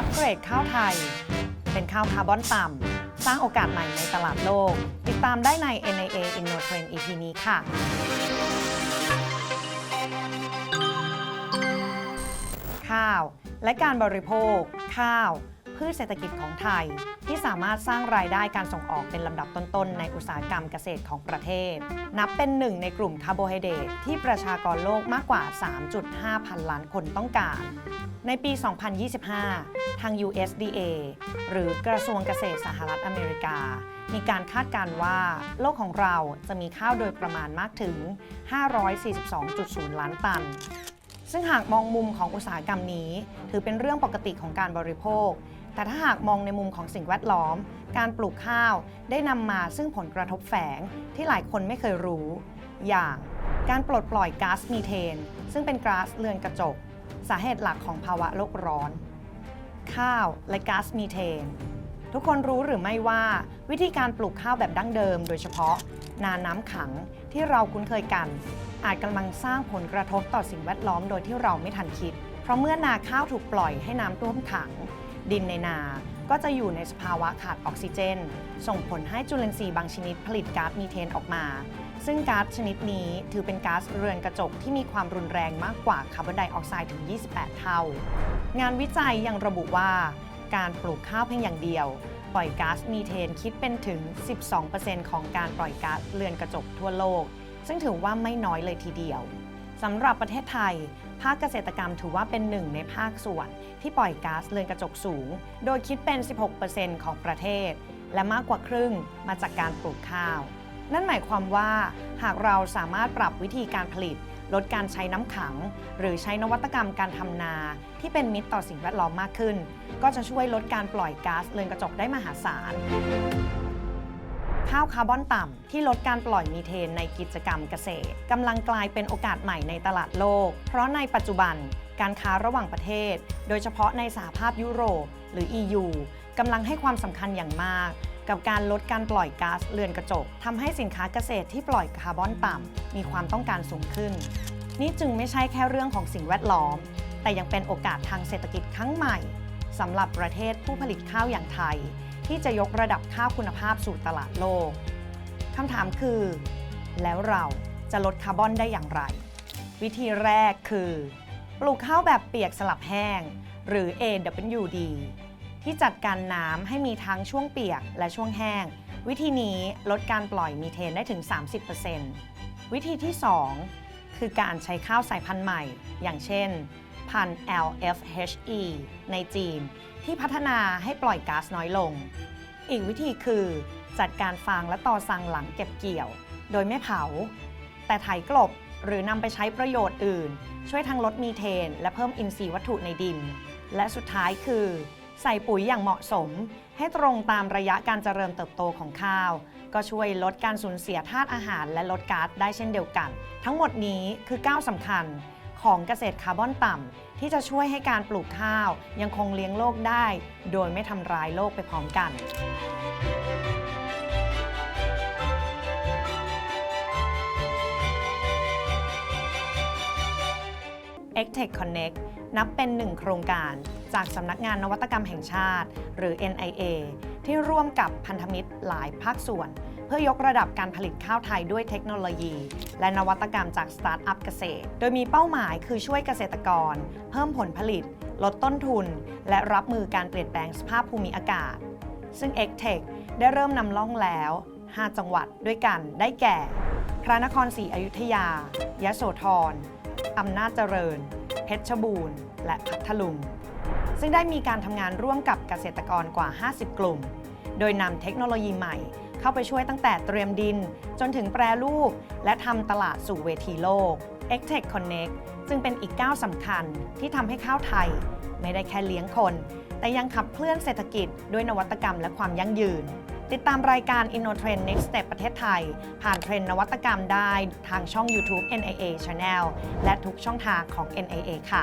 อัปเกรดข้าวไทย เป็นข้าวคาร์บอนต่ำ สร้างโอกาสใหม่ในตลาดโลก ติดตามได้ใน NIA InnoTrend EP นี้ค่ะ ข้าว และการบริโภค ข้าว พืชเศรษฐกิจของไทย ที่สามารถสร้างรายได้การส่งออกเป็นลำดับต้นๆ ในอุตสาหกรรมเกษตรของประเทศ นับเป็นหนึ่งในกลุ่มคาร์โบไฮเดรตที่ประชากรโลกมากกว่า 3.5 พันล้านคนต้องการ ในปี 2025 ทาง USDA หรือกระทรวงเกษตรสหรัฐอเมริกา มีการคาดการณ์ว่า โลกของเราจะมีข้าวโดยประมาณมากถึง 542.0 ล้านตันซึ่งหากมองมุมของอุตสาหกรรมนี้ ถือเป็นเรื่องปกติของการบริโภค แต่ถ้าหากมองในมุมของสิ่งแวดล้อม การปลูกข้าวได้นำมาซึ่งผลกระทบแฝงที่หลายคนไม่เคยรู้ อย่างการปลดปล่อยก๊าซมีเทน ซึ่งเป็นก๊าซเรือนกระจก สาเหตุหลักของภาวะโลกร้อน ข้าวและก๊าซมีเทน ทุกคนรู้หรือไม่ว่า วิธีการปลูกข้าวแบบดั้งเดิม โดยเฉพาะ นาน้ำขังที่เราคุ้นเคยกัน อาจกำลังสร้างผลกระทบต่อสิ่งแวดล้อมโดยที่เราไม่ทันคิด เพราะเมื่อนาข้าวถูกปล่อยให้น้ำท่วมขัง ดินในนา ก็จะอยู่ในสภาวะขาดออกซิเจน ส่งผลให้จุลินทรีย์บางชนิดผลิตก๊าซมีเทนออกมา ซึ่งก๊าซชนิดนี้ถือเป็นก๊าซเรือนกระจกที่มีความรุนแรงมากกว่าคาร์บอนไดออกไซด์ถึง 28 เท่า งานวิจัยยังระบุว่าการปลูกข้าวเพียงอย่างเดียว ปล่อยก๊าซมีเทนคิดเป็นถึง 12%ของการปล่อยก๊าซเรือนกระจกทั่วโลก ซึ่งถือว่าไม่น้อยเลยทีเดียว สำหรับประเทศไทย ภาคเกษตรกรรมถือว่าเป็นหนึ่งในภาคส่วน ที่ปล่อยก๊าซเรือนกระจกสูง โดยคิดเป็น 16%ของประเทศ และมากกว่าครึ่งมาจากการปลูกข้าว นั่นหมายความว่าหากเราสามารถปรับวิธีการผลิต ลดการใช้น้ำขัง หรือใช้นวัตกรรมการทำนา ที่เป็นมิตรต่อสิ่งแวดล้อมมากขึ้น ก็จะช่วยลดการปล่อยก๊าซเรือนกระจกได้มหาศาล ข้าวคาร์บอนต่ำที่ลดการปล่อยมีเทนในกิจกรรมเกษตรกำลังกลายเป็นโอกาสใหม่ในตลาดโลก เพราะในปัจจุบันการค้าระหว่างประเทศ โดยเฉพาะในสหภาพยุโรป หรือ EU กำลังให้ความสำคัญอย่างมาก กับการลดการปล่อยก๊าซเรือนกระจกทำให้สินค้าเกษตรที่ปล่อยคาร์บอนต่ำมีความต้องการสูงขึ้น นี่จึงไม่ใช่แค่เรื่องของสิ่งแวดล้อม แต่ยังเป็นโอกาสทางเศรษฐกิจครั้งใหม่ สำหรับประเทศผู้ผลิตข้าวอย่างไทย ที่จะยกระดับข้าวคุณภาพสู่ตลาดโลกคำถามคือ แล้วเราจะลดคาร์บอนได้อย่างไร วิธีแรกคือ ปลูกข้าวแบบเปียกสลับแห้ง หรือ AWD ที่จัดการน้ำให้มีทั้งช่วงเปียกและช่วงแห้ง วิธีนี้ลดการปล่อยมีเทนได้ถึง 30%วิธีที่ 2 คือการใช้ข้าวสายพันธุ์ใหม่ อย่างเช่น พันธุ์ LFHE ในจีน ที่พัฒนาให้ปล่อยก๊าซน้อยลง อีกวิธีคือจัดการฟางและตอสังหลังเก็บเกี่ยว โดยไม่เผา แต่ไถกลบหรือนำไปใช้ประโยชน์อื่น ช่วยทั้งลดมีเทน และเพิ่มอินทรีย์วัตถุในดิน และสุดท้ายคือ ใส่ปุ๋ยอย่างเหมาะสม ให้ตรงตามระยะการเจริญเติบโตของข้าว ก็ช่วยลดการสูญเสียธาตุอาหารและลดก๊าซได้เช่นเดียวกัน ทั้งหมดนี้คือก้าวสำคัญ ของเกษตรคาร์บอนต่ำที่จะช่วยให้การปลูกข้าว ยังคงเลี้ยงโลกได้ โดยไม่ทำร้ายโลกไปพร้อมกัน e c t e c h Connect นับเป็นหนึ่งโครงการจากสำนักงานนวัตกรรมแห่งชาติ หรือ NIA ที่ร่วมกับพันธมิตรหลายภาคส่วน เพื่อยกระดับการผลิตข้าวไทยด้วยเทคโนโลยี และนวัตกรรมจากสตาร์ทอัพเกษตร โดยมีเป้าหมายคือช่วยเกษตรกร เพิ่มผลผลิต ลดต้นทุน และรับมือการเปลี่ยนแปลงสภาพภูมิอากาศ ซึ่ง e c t e c h ได้เริ่มนำล่องแล้ว 5 จังหวัดด้วยกันได้แก่ พระนครศรีอยุธยายโสธร อำนาจเจริญ เพชรบูรณ์ และพัทลุง ซึ่งได้มีการทำงานร่วมกับเกษตรกรกว่า 50 กลุ่ม โดยนำเทคโนโลยีใหม่เข้าไปช่วยตั้งแต่เตรียมดิน จนถึงแปรรูป และทำตลาดสู่เวทีโลก e c t e c h Connect จึงเป็นอีกก้าวสำคัญที่ทำให้ข้าวไทย ไม่ได้แค่เลี้ยงคน แต่ยังขับเคลื่อนเศรษฐกิจด้วยนวัตกรรมและความยั่งยืน ติดตามรายการ InnoTrend Next Step ประเทศไทย ผ่านเทรนนวัตกรรมได้ทางช่อง YouTube NIA Channel และทุกช่องทางของ NIA ค่ะ